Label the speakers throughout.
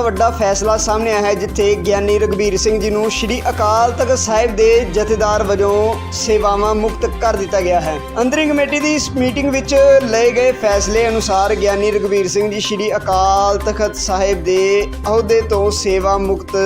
Speaker 1: ਦਾ ਵੱਡਾ ਫੈਸਲਾ ਸਾਹਮਣੇ ਆਇਆ ਹੈ, ਜਿੱਥੇ ਗਿਆਨੀ ਰਗਵੀਰ ਸਿੰਘ ਜੀ ਨੂੰ ਸ੍ਰੀ ਅਕਾਲ ਤਖਤ ਸਾਹਿਬ ਦੇ ਜਥੇਦਾਰ ਵਜੋਂ ਸੇਵਾਵਾਂ ਮੁਕਤ ਕਰ ਦਿੱਤਾ ਗਿਆ ਹੈ। ਅੰਤਰਿੰਗ ਕਮੇਟੀ ਦੀ ਇਸ ਮੀਟਿੰਗ ਵਿੱਚ ਲਏ ਗਏ ਫੈਸਲੇ ਅਨੁਸਾਰ ਗਿਆਨੀ ਰਗਵੀਰ ਸਿੰਘ ਜੀ ਸ੍ਰੀ ਅਕਾਲ ਤਖਤ ਸਾਹਿਬ ਦੇ ਅਹੁਦੇ ਤੋਂ ਸੇਵਾ ਮੁਕਤ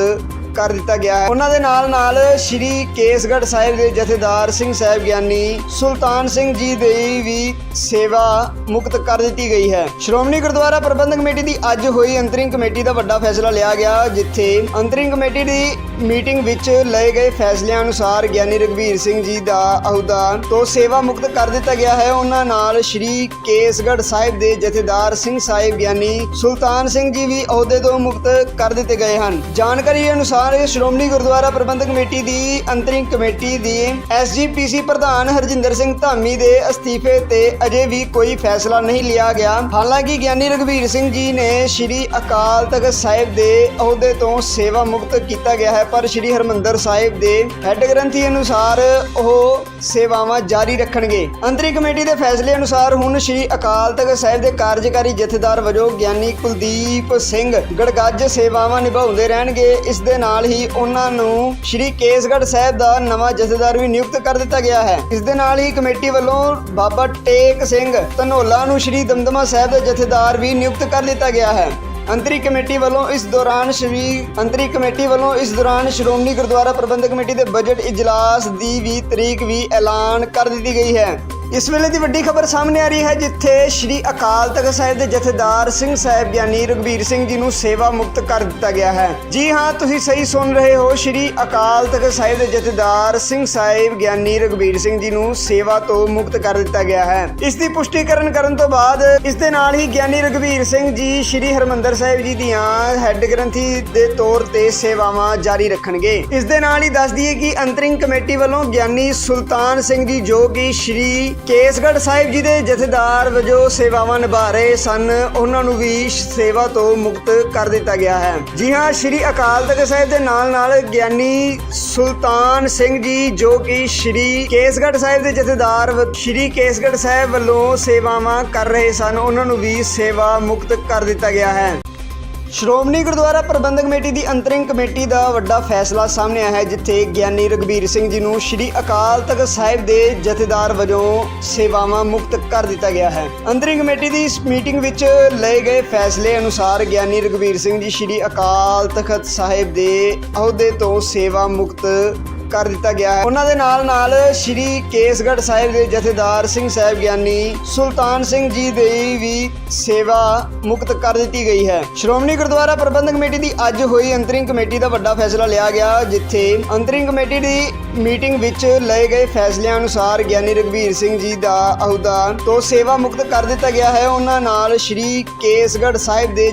Speaker 1: ਕਰ ਦਿੱਤਾ ਗਿਆ ਹੈ। ਉਹਨਾਂ ਦੇ ਨਾਲ ਨਾਲ ਸ਼੍ਰੀ ਕੇਸਗੜ੍ਹ ਸਾਹਿਬ ਦੇ ਜਥੇਦਾਰ ਸਿੰਘ ਸਾਹਿਬ ਗਿਆਨੀ ਸੁਲਤਾਨ ਸਿੰਘ ਜੀ ਦੀ ਵੀ ਸੇਵਾ ਮੁਕਤ ਕਰ ਦਿੱਤੀ ਗਈ ਹੈ। ਸ਼੍ਰੋਮਣੀ ਗੁਰਦੁਆਰਾ ਪ੍ਰਬੰਧਕ ਕਮੇਟੀ ਦੀ ਅੱਜ ਹੋਈ ਅੰਤਰਿੰਗ ਕਮੇਟੀ ਦਾ ਵੱਡਾ ਫੈਸਲਾ ਲਿਆ ਗਿਆ, ਜਿੱਥੇ ਅੰਤਰਿੰਗ ਕਮੇਟੀ ਦੀ ਮੀਟਿੰਗ ਵਿੱਚ ਲਏ ਗਏ ਫੈਸਲਿਆਂ ਅਨੁਸਾਰ ਗਿਆਨੀ ਰਗਵੀਰ ਸਿੰਘ ਜੀ ਦਾ ਅਹੁਦਾ ਤੋਂ ਸੇਵਾ ਮੁਕਤ ਕਰ ਦਿੱਤਾ ਗਿਆ ਹੈ। ਉਹਨਾਂ ਨਾਲ ਸ਼੍ਰੀ ਕੇਸਗੜ੍ਹ ਸਾਹਿਬ ਦੇ ਜਥੇਦਾਰ ਸਿੰਘ ਸਾਹਿਬ ਗਿਆਨੀ ਸੁਲਤਾਨ ਸਿੰਘ ਜੀ ਵੀ ਅਹੁਦੇ ਤੋਂ ਮੁਕਤ ਕਰ ਦਿੱਤੇ ਗਏ ਹਨ। ਜਾਣਕਾਰੀ ਅਨੁਸਾਰ ਸ਼੍ਰੋਮਣੀ ਗੁਰਦੁਆਰਾ ਪ੍ਰਬੰਧਕ ਕਮੇਟੀ ਦੀ ਅੰਤਰਿੰਗ ਕਮੇਟੀ ਦੀ ਐਸਜੀਪੀਸੀ ਪ੍ਰਧਾਨ ਹਰਜਿੰਦਰ ਸਿੰਘ ਧਾਮੀ ਦੇ ਅਸਤੀਫੇ ਤੇ ਅਜੇ ਵੀ ਕੋਈ ਫੈਸਲਾ ਨਹੀਂ ਲਿਆ ਗਿਆ। ਹਾਲਾਂਕਿ ਗਿਆਨੀ ਰਗਵੀਰ ਸਿੰਘ ਜੀ ਨੇ ਸ਼੍ਰੀ ਅਕਾਲ ਤਖਤ ਸਾਹਿਬ ਦੇ ਅਹੁਦੇ ਤੋਂ ਸੇਵਾ ਮੁਕਤ ਕੀਤਾ ਗਿਆ ਹੈ, ਪਰ ਸ਼੍ਰੀ ਹਰਮੰਦਰ ਸਾਹਿਬ ਦੇ ਹੈੱਡ ਗ੍ਰੰਥੀ ਅਨੁਸਾਰ ਉਹ ਸੇਵਾਵਾਂ ਜਾਰੀ ਰੱਖਣਗੇ। ਅੰਤਰਿੰਗ ਕਮੇਟੀ ਦੇ ਫੈਸਲੇ ਅਨੁਸਾਰ ਹੁਣ ਸ਼੍ਰੀ ਅਕਾਲ ਤਖਤ ਸਾਹਿਬ ਦੇ ਕਾਰਜਕਾਰੀ ਜਥੇਦਾਰ ਵਜੋਂ ਗਿਆਨੀ ਕੁਲਦੀਪ ਸਿੰਘ ਗੜਗੱਜ ਸੇਵਾਵਾਂ ਨਿਭਾਉਂਦੇ ਰਹਿਣਗੇ। ਇਸ ਦੇ ਨਾਲ ਹੀ ਉਹਨਾਂ ਨੂੰ ਸ਼੍ਰੀ ਕੇਸਗੜ੍ਹ ਸਾਹਿਬ ਦਾ ਨਵਾਂ ਜਥੇਦਾਰ ਵੀ ਨਿਯੁਕਤ ਕਰ ਦਿੱਤਾ ਗਿਆ ਹੈ। ਇਸ ਦੇ ਨਾਲ ਹੀ ਕਮੇਟੀ ਵੱਲੋਂ ਬਾਬਾ ਟੇਕ ਸਿੰਘ ਧਨੋਲਾ ਨੂੰ ਸ਼੍ਰੀ ਦਮਦਮਾ ਸਾਹਿਬ ਦਾ ਜਥੇਦਾਰ ਵੀ ਨਿਯੁਕਤ ਕਰ ਦਿੱਤਾ ਗਿਆ ਹੈ। ਅੰਤਰੀ ਕਮੇਟੀ ਵੱਲੋਂ ਇਸ ਦੌਰਾਨ ਸ਼੍ਰੀ ਅੰਤਰੀ ਕਮੇਟੀ ਵੱਲੋਂ ਇਸ ਦੌਰਾਨ ਸ਼੍ਰੋਮਣੀ ਗੁਰਦੁਆਰਾ ਪ੍ਰਬੰਧਕ ਕਮੇਟੀ ਦੇ ਬਜਟ ਇਜਲਾਸ ਦੀ ਵੀ ਤਰੀਕ ਵੀ ਐਲਾਨ ਕਰ ਦਿੱਤੀ ਗਈ ਹੈ। ਇਸ ਵੇਲੇ ਦੀ ਵੱਡੀ ਖਬਰ ਸਾਹਮਣੇ ਆ ਰਹੀ ਹੈ, ਜਿੱਥੇ ਸ਼੍ਰੀ ਅਕਾਲ ਤਖਤ ਸਾਹਿਬ ਦੇ ਜਥੇਦਾਰ ਸਿੰਘ ਸਾਹਿਬ ਗਿਆਨੀ ਰਗਵੀਰ ਸਿੰਘ ਜੀ ਨੂੰ ਸੇਵਾ ਮੁਕਤ ਕਰ ਦਿੱਤਾ ਗਿਆ ਹੈ। ਜੀ ਹਾਂ, ਤੁਸੀਂ ਸਹੀ ਸੁਣ ਰਹੇ ਹੋ, ਸ਼੍ਰੀ ਅਕਾਲ ਤਖਤ ਸਾਹਿਬ ਦੇ ਜਥੇਦਾਰ ਸਿੰਘ ਸਾਹਿਬ ਗਿਆਨੀ ਰਗਵੀਰ ਸਿੰਘ ਜੀ ਨੂੰ ਸੇਵਾ ਤੋਂ ਮੁਕਤ ਕਰ ਦਿੱਤਾ ਗਿਆ ਹੈ। ਇਸ ਦੀ ਪੁਸ਼ਟੀਕਰਨ ਕਰਨ ਤੋਂ ਬਾਅਦ ਇਸ ਦੇ ਨਾਲ ਹੀ ਗਿਆਨੀ ਰਗਵੀਰ ਸਿੰਘ ਜੀ ਸ਼੍ਰੀ ਹਰਮੰਦਰ ਸਾਹਿਬ ਜੀ ਦੀਆਂ ਹੈੱਡ ਗ੍ਰੰਥੀ ਦੇ ਤੌਰ ਤੇ ਸੇਵਾਵਾਂ ਜਾਰੀ ਰੱਖਣਗੇ। ਇਸ ਦੇ ਨਾਲ ਹੀ ਦੱਸ ਦਈਏ ਕਿ ਅੰਤਰਿੰਗ ਕਮੇਟੀ ਵੱਲੋਂ ਗਿਆਨੀ ਸੁਲਤਾਨ ਸਿੰਘ ਜੀ ਜੋ ਕਿ ਸ਼੍ਰੀ ਕੇਸਗੜ੍ਹ ਸਾਹਿਬ ਜੀ ਦੇ ਜਥੇਦਾਰ ਵਜੋਂ ਸੇਵਾਵਾਂ ਨਿਭਾ ਰਹੇ ਸਨ। ਉਹਨਾਂ ਨੂੰ ਵੀ ਸੇਵਾ ਤੋਂ ਮੁਕਤ ਕਰ ਦਿੱਤਾ ਗਿਆ ਹੈ। ਜੀ ਹਾਂ, ਸ਼੍ਰੀ ਅਕਾਲ ਤਖਤ ਸਾਹਿਬ ਦੇ ਨਾਲ ਨਾਲ ਗਿਆਨੀ ਸੁਲਤਾਨ ਸਿੰਘ ਜੀ, ਜੋ ਕਿ ਸ਼੍ਰੀ ਕੇਸਗੜ੍ਹ ਸਾਹਿਬ ਦੇ ਜਥੇਦਾਰ ਸ਼੍ਰੀ ਕੇਸਗੜ੍ਹ ਸਾਹਿਬ ਵੱਲੋਂ ਸੇਵਾਵਾਂ ਕਰ ਰਹੇ ਸਨ। ਉਹਨਾਂ ਨੂੰ ਵੀ ਸੇਵਾ ਮੁਕਤ ਕਰ ਦਿੱਤਾ ਗਿਆ ਹੈ। ਸ਼੍ਰੋਮਣੀ ਗੁਰਦੁਆਰਾ ਪ੍ਰਬੰਧਕ ਕਮੇਟੀ ਦੀ ਅੰਤਰਿੰਗ ਕਮੇਟੀ ਦਾ ਵੱਡਾ ਫੈਸਲਾ ਸਾਹਮਣੇ ਆਇਆ ਹੈ, ਜਿੱਥੇ ਗਿਆਨੀ ਰਗਵੀਰ ਸਿੰਘ ਜੀ ਨੂੰ ਸ੍ਰੀ ਅਕਾਲ ਤਖਤ ਸਾਹਿਬ ਦੇ ਜਥੇਦਾਰ ਵਜੋਂ ਸੇਵਾਵਾਂ ਮੁਕਤ ਕਰ ਦਿੱਤਾ ਗਿਆ ਹੈ। ਅੰਤਰਿੰਗ ਕਮੇਟੀ ਦੀ ਇਸ ਮੀਟਿੰਗ ਵਿੱਚ ਲਏ ਗਏ ਫੈਸਲੇ ਅਨੁਸਾਰ ਗਿਆਨੀ ਰਗਵੀਰ ਸਿੰਘ ਜੀ ਸ੍ਰੀ ਅਕਾਲ ਤਖਤ ਸਾਹਿਬ ਦੇ ਅਹੁਦੇ ਤੋਂ ਸੇਵਾ ਮੁਕਤ ਕਰ ਦਿੱਤਾ ਗਿਆ ਹੈ। ਉਹਨਾਂ ਦੇ ਨਾਲ ਨਾਲ ਸ਼੍ਰੀ ਕੇਸਗੜ੍ਹ ਸਾਹਿਬ ਦੇ ਜਥੇਦਾਰ ਸਿੰਘ ਸਾਹਿਬ ਗਿਆਨੀ ਸੁਲਤਾਨ ਸਿੰਘ ਜੀ ਦੀ ਵੀ ਸੇਵਾ ਮੁਕਤ ਕਰ ਦਿੱਤੀ ਗਈ ਹੈ। ਸ਼੍ਰੋਮਣੀ ਗੁਰਦੁਆਰਾ ਪ੍ਰਬੰਧਕ ਕਮੇਟੀ ਦੀ ਅੱਜ ਹੋਈ ਅੰਤਰਿੰਗ ਕਮੇਟੀ ਦਾ ਵੱਡਾ ਫੈਸਲਾ ਲਿਆ ਗਿਆ, ਜਿੱਥੇ ਅੰਤਰਿੰਗ ਕਮੇਟੀ ਦੀ ਮੀਟਿੰਗ ਵਿੱਚ ਲਏ ਗਏ ਫੈਸਲਿਆਂ ਅਨੁਸਾਰ ਗਿਆਨੀ ਰਗਵੀਰ ਸਿੰਘ ਜੀ ਦਾ ਅਹੁਦਾ ਤੋਂ ਸੇਵਾ ਮੁਕਤ ਕਰ ਦਿੱਤਾ ਗਿਆ ਹੈ। ਉਹਨਾਂ ਨਾਲ ਸ਼੍ਰੀ ਕੇਸਗੜ੍ਹ ਸਾਹਿਬ ਦੇ